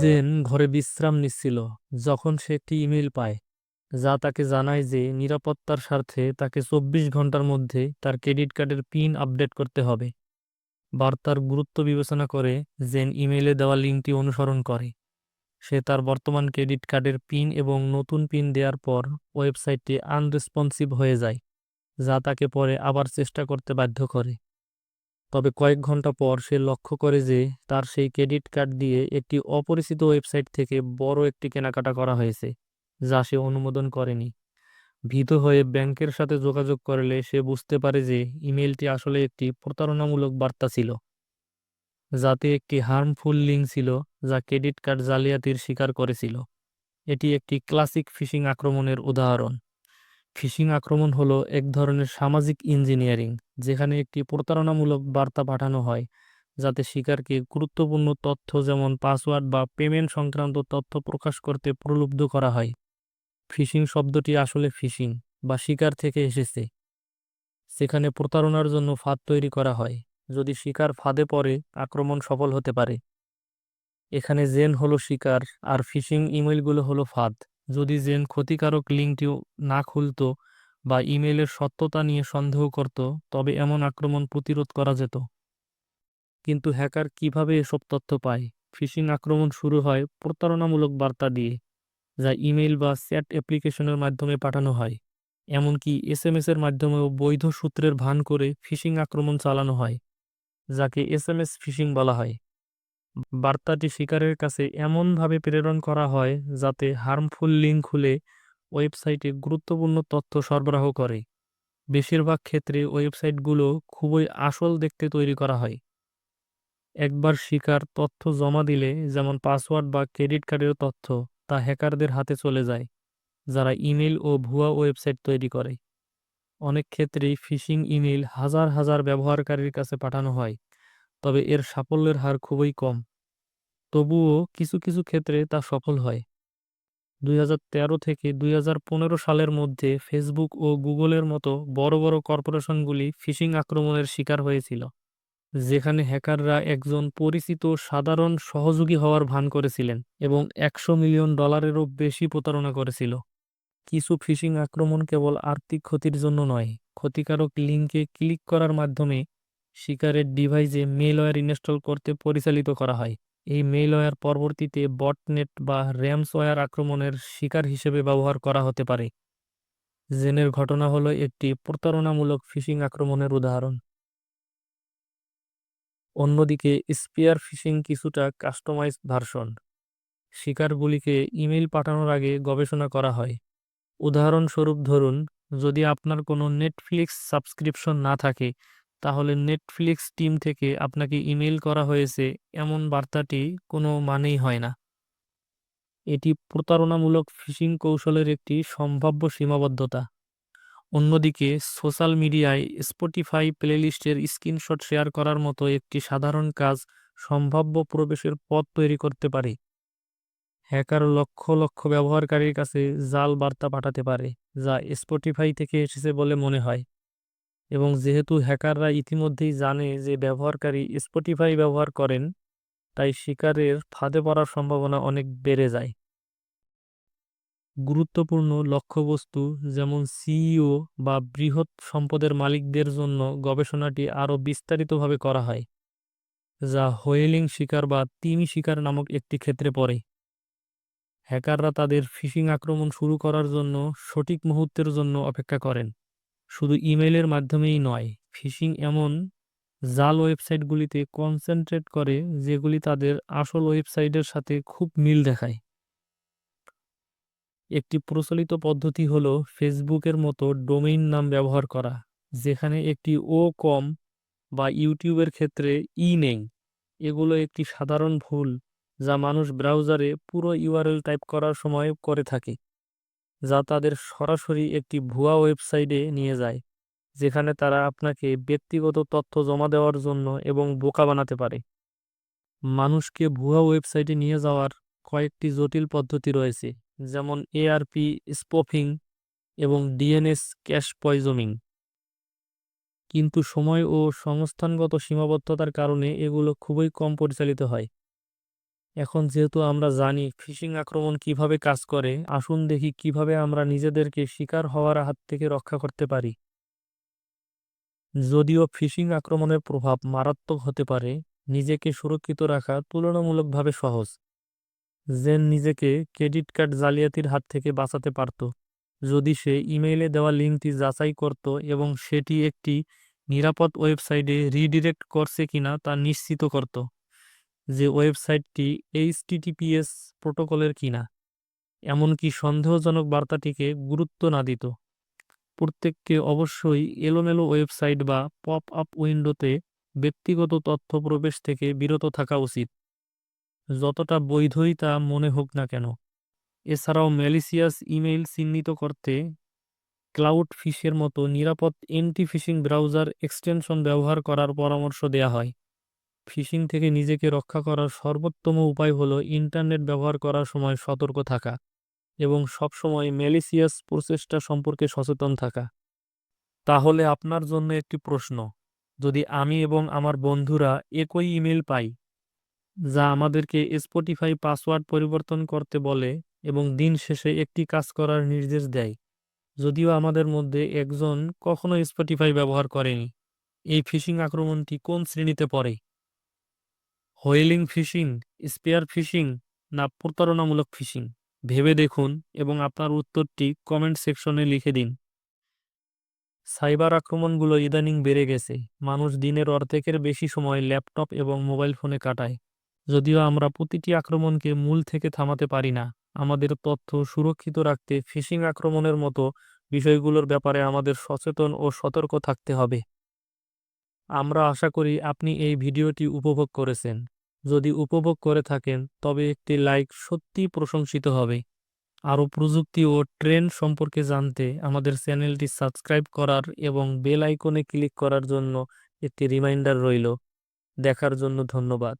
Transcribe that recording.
Gen ঘরে বিশ্রাম নিচ্ছিল, যখন সে একটি ইমেল পায়, যা তাকে জানায় যে নিরাপত্তার স্বার্থে তাকে চব্বিশ ঘণ্টার মধ্যে তার ক্রেডিট কার্ডের পিন আপডেট করতে হবে। বার্তার গুরুত্ব বিবেচনা করে জেন ইমেলে দেওয়া লিঙ্কটি অনুসরণ করে। সে তার বর্তমান ক্রেডিট কার্ডের পিন এবং নতুন পিন দেওয়ার পর ওয়েবসাইটটি আনরেসপন্সিভ হয়ে যায়, যা তাকে পরে আবার চেষ্টা করতে বাধ্য করে। তবে কয়েক ঘণ্টা পর সে লক্ষ্য করে যে তার সেই ক্রেডিট কার্ড দিয়ে একটি অপরিচিত ওয়েবসাইট থেকে বড় একটি কেনাকাটা করা হয়েছে, যা সে অনুমোদন করেনি। ভীত হয়ে ব্যাংকের সাথে যোগাযোগ করলে সে বুঝতে পারে যে ইমেলটি আসলে একটি প্রতারণামূলক বার্তা ছিল, যাতে একটি হার্মফুল লিঙ্ক ছিল যা ক্রেডিট কার্ড জালিয়াতির শিকার করেছিল। এটি একটি ক্লাসিক ফিশিং আক্রমণের উদাহরণ। ফিশিং আক্রমণ হলো এক ধরনের সামাজিক ইঞ্জিনিয়ারিং, যেখানে একটি প্রতারণামূলক বার্তা পাঠানো হয়, যাতে শিকারকে গুরুত্বপূর্ণ তথ্য যেমন পাসওয়ার্ড বা পেমেন্ট সংক্রান্ত তথ্য প্রকাশ করতে প্রলুব্ধ করা হয়। ফিশিং শব্দটি আসলে ফিশিং বা শিকার থেকে এসেছে। সেখানে প্রতারণার জন্য ফাঁদ তৈরি করা হয়, যদি শিকার ফাঁদে পড়ে, আক্রমণ সফল হতে পারে। এখানে জেন হলো শিকার আর ফিশিং ইমেলগুলো হলো ফাঁদ। যদি জেন ক্ষতিকারক লিঙ্কটি না খুলতো বা ইমেলের সত্যতা নিয়ে সন্দেহ করত, তবে এমন আক্রমণ প্রতিরোধ করা যেত। কিন্তু হ্যাকার কীভাবে এসব তথ্য পায়? ফিশিং আক্রমণ শুরু হয় প্রতারণামূলক বার্তা দিয়ে, যা ইমেইল বা চ্যাট অ্যাপ্লিকেশনের মাধ্যমে পাঠানো হয়। এমনকি এসএমএস এর মাধ্যমেও বৈধ সূত্রের ভান করে ফিশিং আক্রমণ চালানো হয়, যাকে এস এম এস ফিশিং বলা হয়। বার্তাটি শিকারের কাছে এমনভাবে প্রেরণ করা হয় যাতে হার্মফুল লিঙ্ক খুলে ওয়েবসাইটে গুরুত্বপূর্ণ তথ্য সরবরাহ করে। বেশিরভাগ ক্ষেত্রে ওয়েবসাইটগুলো খুবই আসল দেখতে তৈরি করা হয়। একবার শিকার তথ্য জমা দিলে, যেমন পাসওয়ার্ড বা ক্রেডিট কার্ডের তথ্য, তা হ্যাকারদের হাতে চলে যায়, যারা ইমেল ও ভুয়া ওয়েবসাইট তৈরি করে। অনেক ক্ষেত্রেই ফিশিং ইমেল হাজার হাজার ব্যবহারকারীর কাছে পাঠানো হয়। তবে এর সাফল্যের হার খুবই কম। তবুও কিছু কিছু ক্ষেত্রে তা সফল হয়। দুই হাজার তেরো থেকে দুই হাজার পনেরো সালের মধ্যে ফেসবুক ও গুগলের মতো বড় বড় কর্পোরেশনগুলি ফিশিং আক্রমণের শিকার হয়েছিল, যেখানে হ্যাকাররা একজন পরিচিত সাধারণ সহযোগী হওয়ার ভান করেছিলেন এবং একশো মিলিয়ন ডলারেরও বেশি প্রতারণা করেছিল। কিছু ফিশিং আক্রমণ কেবল আর্থিক ক্ষতির জন্য নয়, ক্ষতিকারক লিঙ্কে ক্লিক করার মাধ্যমে শিকারের ডিভাইসে মেলওয়্যার ইনস্টল করতে পরিচালিত করা হয়। এই মেলওয়্যার পরবর্তীতে বটনেট বা র্যামসওয়্যার আক্রমণের শিকার হিসেবে ব্যবহার করা হতে পারে। জেনের ঘটনা হলো একটি প্রতারণামূলক ফিশিং আক্রমণের উদাহরণ। অন্যদিকে স্পিয়ার ফিশিং কিছুটা কাস্টমাইজ ভার্সন শিকারগুলিকে ইমেইল পাঠানোর আগে গবেষণা করা হয়। উদাহরণস্বরূপ ধরুন, যদি আপনার কোনো নেটফ্লিক্স সাবস্ক্রিপশন না থাকে তাহলে নেটফ্লিক্স টিম থেকে আপনাকে ইমেল করা হয়েছে, এমন বার্তাটি কোনো মানেই হয় না। এটি প্রতারণামূলক ফিশিং কৌশলের একটি সম্ভাব্য সীমাবদ্ধতা। অন্যদিকে সোশ্যাল মিডিয়ায় স্পটিফাই প্লেলিস্টের স্ক্রিনশট শেয়ার করার মতো একটি সাধারণ কাজ সম্ভাব্য প্রবেশের পথ তৈরি করতে পারে। হ্যাকার লক্ষ লক্ষ ব্যবহারকারীর কাছে জাল বার্তা পাঠাতে পারে, যা স্পটিফাই থেকে এসেছে বলে মনে হয়। এবং যেহেতু হ্যাকাররা ইতিমধ্যেই জানে যে ব্যবহারকারী স্পটিফাই ব্যবহার করেন, তাই শিকারের ফাঁদে পড়ার সম্ভাবনা অনেক বেড়ে যায়। গুরুত্বপূর্ণ লক্ষ্যবস্তু যেমন সিইও বা বৃহৎ সম্পদের মালিকদের জন্য গবেষণাটি আরও বিস্তারিতভাবে করা হয়, যা হোয়েলিং শিকার বা তিমি শিকার নামক একটি ক্ষেত্রে পড়ে। হ্যাকাররা তাদের ফিশিং আক্রমণ শুরু করার জন্য সঠিক মুহূর্তের জন্য অপেক্ষা করেন। শুধু ইমেইলের মাধ্যমেই নয়, ফিশিং এমন জাল ওয়েবসাইটগুলিতে কনসেন্ট্রেট করে যেগুলি তাদের আসল ওয়েবসাইটের সাথে খুব মিল দেখায়। একটি প্রচলিত পদ্ধতি হল ফেসবুকের মতো ডোমেইন নাম ব্যবহার করা, যেখানে একটি ও কম বা ইউটিউবের ক্ষেত্রে ই নেই। এগুলো একটি সাধারণ ভুল, যা মানুষ ব্রাউজারে পুরো ইউআরএল টাইপ করার সময় করে থাকে। যা তাদের সরাসরি একটি ভুয়া ওয়েবসাইটে নিয়ে যায়, যেখানে তারা আপনাকে ব্যক্তিগত তথ্য জমা দেওয়ার জন্য এবং বোকা বানাতে পারে। মানুষকে ভুয়া ওয়েবসাইটে নিয়ে যাওয়ার কয়েকটি জটিল পদ্ধতি রয়েছে, যেমন এআরপি স্পফিং এবং ডিএনএস ক্যাশ পয়জনিং কিন্তু সময় ও সংস্থানগত সীমাবদ্ধতার কারণে এগুলো খুবই কম পরিচালিত হয়। এখন যেহেতু আমরা জানি ফিশিং আক্রমণ কীভাবে কাজ করে, আসুন দেখি কীভাবে আমরা নিজেদেরকে শিকার হওয়ার হাত থেকে রক্ষা করতে পারি। যদিও ফিশিং আক্রমণের প্রভাব মারাত্মক হতে পারে, নিজেকে সুরক্ষিত রাখা তুলনামূলকভাবে সহজ। জেন নিজেকে ক্রেডিট কার্ড জালিয়াতির হাত থেকে বাঁচাতে পারত। যদি সে ইমেইলে দেওয়া লিঙ্কটি যাচাই করত এবং সেটি একটি নিরাপদ ওয়েবসাইটে রিডিরেক্ট করছে কিনা তা নিশ্চিত করত। যে ওয়েবসাইটটি এইচটিটিপিএস প্রোটোকলের কিনা, এমনকি সন্দেহজনক বার্তাটিকে গুরুত্ব না দিত। প্রত্যেককে অবশ্যই এলোমেলো ওয়েবসাইট বা পপ আপ উইন্ডোতে ব্যক্তিগত তথ্য প্রবেশ থেকে বিরত থাকা উচিত। যতটা বৈধই তা মনে হোক না কেন। এছাড়াও ম্যালিসিয়াস ইমেইল চিহ্নিত করতে ক্লাউড ফিশের মতো নিরাপদ এন্টি ফিশিং ব্রাউজার এক্সটেনশন ব্যবহার করার পরামর্শ দেওয়া হয়। ফিশিং থেকে নিজেকে রক্ষা করার সর্বোত্তম উপায় হলো ইন্টারনেট ব্যবহার করার সময় সতর্ক থাকা এবং সবসময় ম্যালিসিয়াস প্রচেষ্টা সম্পর্কে সচেতন থাকা। তাহলে আপনার জন্য একটি প্রশ্ন, যদি আমি এবং আমার বন্ধুরা একই ইমেল পাই, যা আমাদেরকে স্পটিফাই পাসওয়ার্ড পরিবর্তন করতে বলে এবং দিন শেষে একটি কাজ করার নির্দেশ দেয়, যদিও আমাদের মধ্যে একজন কখনো স্পটিফাই ব্যবহার করেনি, এই ফিশিং আক্রমণটি কোন শ্রেণীতে পড়ে? হোয়েলিং ফিশিং, স্পেয়ার ফিশিং না প্রতারণামূলক ফিশিং। ভেবে দেখুন এবং আপনার উত্তরটি কমেন্ট সেকশনে লিখে দিন। সাইবার আক্রমণগুলো ইদানিং বেড়ে গেছে। মানুষ দিনের অর্ধেকের বেশি সময় ল্যাপটপ এবং মোবাইল ফোনে কাটায়। যদিও আমরা প্রতিটি আক্রমণকে মূল থেকে থামাতে পারি না, আমাদের তথ্য সুরক্ষিত রাখতে ফিশিং আক্রমণের মতো বিষয়গুলোর ব্যাপারে আমাদের সচেতন ও সতর্ক থাকতে হবে। আমরা আশা করি আপনি এই ভিডিওটি উপভোগ করেছেন। যদি উপভোগ করে থাকেন, তবে একটি লাইক সত্যি প্রশংসিত হবে। আরও প্রযুক্তি ও ট্রেন্ড সম্পর্কে জানতে আমাদের চ্যানেলটি সাবস্ক্রাইব করার এবং বেল আইকনে ক্লিক করার জন্য একটি রিমাইন্ডার রইল। দেখার জন্য ধন্যবাদ।